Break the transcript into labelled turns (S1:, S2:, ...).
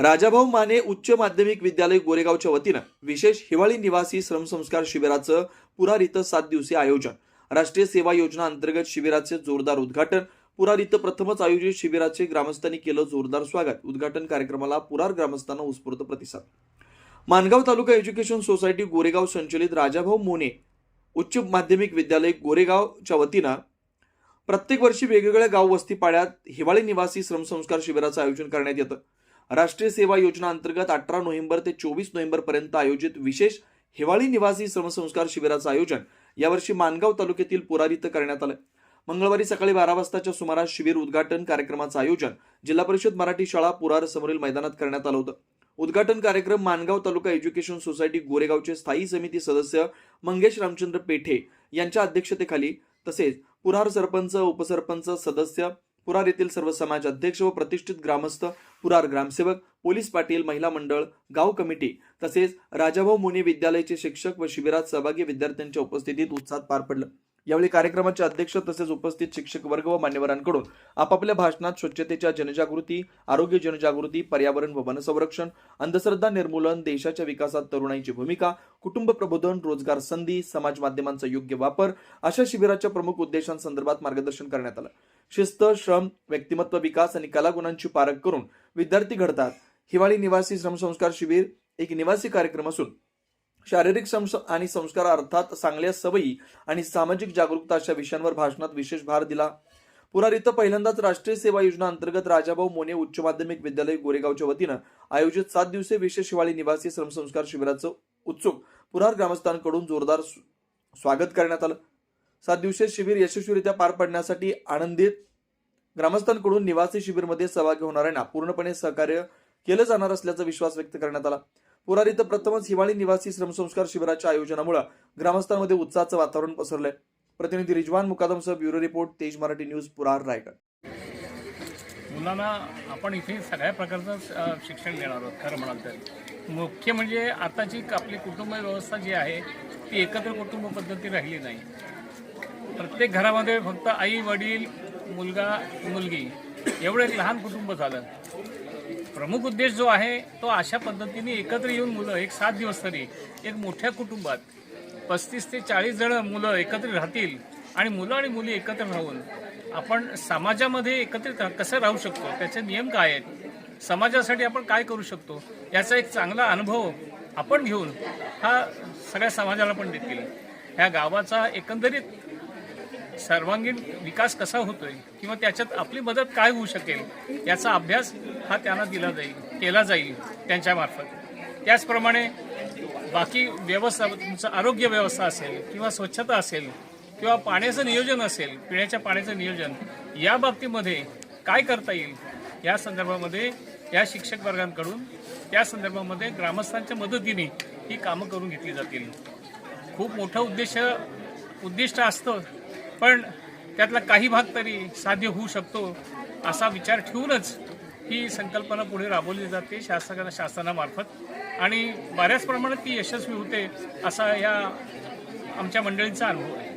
S1: राजाभाऊ माने उच्च माध्यमिक विद्यालय गोरेगावच्या वतीनं विशेष हिवाळी निवासी श्रमसंस्कार शिबिराचं पुरार इथं सात दिवसीय आयोजन. राष्ट्रीय सेवा योजना अंतर्गत शिबिराचे जोरदार उद्घाटन. पुरार इथं प्रथमच आयोजित शिबिराचे ग्रामस्थांनी केलं जोरदार स्वागत. उद्घाटन कार्यक्रमाला पुरार ग्रामस्थांना उत्स्फूर्त प्रतिसाद. मानगाव तालुका एज्युकेशन सोसायटी गोरेगाव संचलित राजाभाऊ मोने उच्च माध्यमिक विद्यालय गोरेगावच्या वतीनं प्रत्येक वर्षी वेगवेगळ्या गाव वस्ती पाड्यात हिवाळी निवासी श्रमसंस्कार शिबिराचं आयोजन करण्यात येतं. राष्ट्रीय सेवा योजना अंतर्गत अठरा नोव्हेंबर ते चोवीस नोव्हेंबर पर्यंत आयोजित विशेष हिवाळी निवासी श्रमसंस्कार शिबिराचं आयोजन यावर्षी मानगाव तालुक्यातील पुरार इथं करण्यात आलं. मंगळवारी सकाळी बारा वाजताच्या सुमारास शिबिर उद्घाटन कार्यक्रमाचं आयोजन जिल्हा परिषद मराठी शाळा पुरार समोरील मैदानात करण्यात आलं होतं. उद्घाटन कार्यक्रम मानगाव तालुका एज्युकेशन सोसायटी गोरेगावचे स्थायी समिती सदस्य मंगेश रामचंद्र पेठे यांच्या अध्यक्षतेखाली तसेच पुरार सरपंच उपसरपंच सदस्य पुरार येथील सर्व समाज अध्यक्ष व प्रतिष्ठित ग्रामस्थ पुरार ग्रामसेवक पोलीस पाटील महिला मंडळ गाव कमिटी तसेच राजाभाऊ मुनी विद्यालयाचे शिक्षक व शिबिरात सहभागी विद्यार्थ्यांच्या उपस्थितीत उत्साहात पार पडलं. यावेळी कार्यक्रमाचे अध्यक्ष तसेच उपस्थित शिक्षक वर्ग व मान्यवरांकडून आपापल्या भाषणात स्वच्छतेच्या जनजागृती आरोग्य जनजागृती पर्यावरण व वनसंरक्षण अंधश्रद्धा निर्मूलन देशाच्या विकासात तरुणाईची भूमिका कुटुंब प्रबोधन रोजगार संधी समाज माध्यमांचा योग्य वापर अशा शिबिराच्या प्रमुख उद्देशांसंदर्भात मार्गदर्शन करण्यात आलं. शिस्त श्रम व्यक्तिमत्व विकास आणि कलागुणांची पारख करून विद्यार्थी घडतात. हिवाळी निवासी श्रमसंस्कार शिबिर एक निवासी कार्यक्रम असून शारीरिक संस आणि संस्कार अर्थात चांगल्या सवयी आणि सामाजिक जागरूकता अशा विषयांवर भाषणात विशेष भार दिला. पुरार इथं पहिल्यांदाच राष्ट्रीय सेवा योजना अंतर्गत राजाभाऊ मोने उच्च माध्यमिक विद्यालय गोरेगावच्या वतीनं आयोजित सात दिवसीय विशेष हिवाळी निवासी श्रमसंस्कार शिबिराचं उत्सुक पुरार ग्रामस्थांकडून जोरदार स्वागत करण्यात आलं. सात दिवसीय शिबिर यशस्वीरित्या पार पडण्यासाठी आनंदित ग्रामस्थांकडून निवासी शिबिरमध्ये सहभागी होणाऱ्यांना पूर्णपणे सहकार्य केलं जाणार असल्याचा विश्वास व्यक्त करण्यात आला. पुरार इथं प्रथमच हिवाळी निवासी श्रमसंस्कार शिबिराच्या आयोजनामुळे ग्रामस्थांमध्ये उत्साहाचं वातावरण पसरलंय. प्रतिनिधी रिजवान मुकादमसह ब्युरो रिपोर्ट तेज मराठी न्यूज पुरार रायगड.
S2: मुलांना आपण इथे सगळ्या प्रकारचं शिक्षण देणार आहोत खरं म्हणाल तर. मुख्य म्हणजे आताची आपली कुटुंब व्यवस्था जी आहे ती एकत्र कुटुंब पद्धती राहिली नाही. प्रत्येक घरामध्ये फक्त आई वडील मुलगा मुलगी एवढं एक लहान कुटुंब झालं. प्रमुख उद्देश जो आहे तो अशा पद्धतीने एकत्र येऊन मुलं एक सात दिवस तरी एक मोठ्या कुटुंबात पस्तीस ते चाळीस जण मुलं एकत्र राहतील आणि मुलं आणि मुली एकत्र राहून आपण समाजामध्ये एकत्रित कसं राहू शकतो त्याचे नियम काय आहेत समाजासाठी आपण काय करू शकतो याचा एक चांगला अनुभव आपण घेऊन हा सगळ्या समाजाला पण देतील. ह्या गावाचा एकंदरीत सर्वांगीण विकास कसा होतोय किंवा त्याच्यात आपली मदत काय होऊ शकेल याचा अभ्यास हा त्यांना दिला जाईल केला जाईल त्यांच्यामार्फत त्याचप्रमाणे बाकी व्यवस्था तुमचं आरोग्य व्यवस्था असेल किंवा स्वच्छता असेल किंवा पाण्याचं नियोजन असेल पिण्याच्या पाण्याचं नियोजन या बाबतीमध्ये काय करता येईल? या संदर्भामध्ये या शिक्षक वर्गांकडून त्या संदर्भामध्ये ग्रामस्थांच्या मदतीने ही कामं करून घेतली जातील. खूप मोठं उद्देश उद्दिष्ट असतं पण त्यातला काही भाग तरी साध्य होऊ शकतो असा विचार ठेवूनच ही संकल्पना पुढे राबवली जाते शासकांना शासनामार्फत. आणि बऱ्याच प्रमाणात ती यशस्वी होते असा या आमच्या मंडळींचा अनुभव आहे.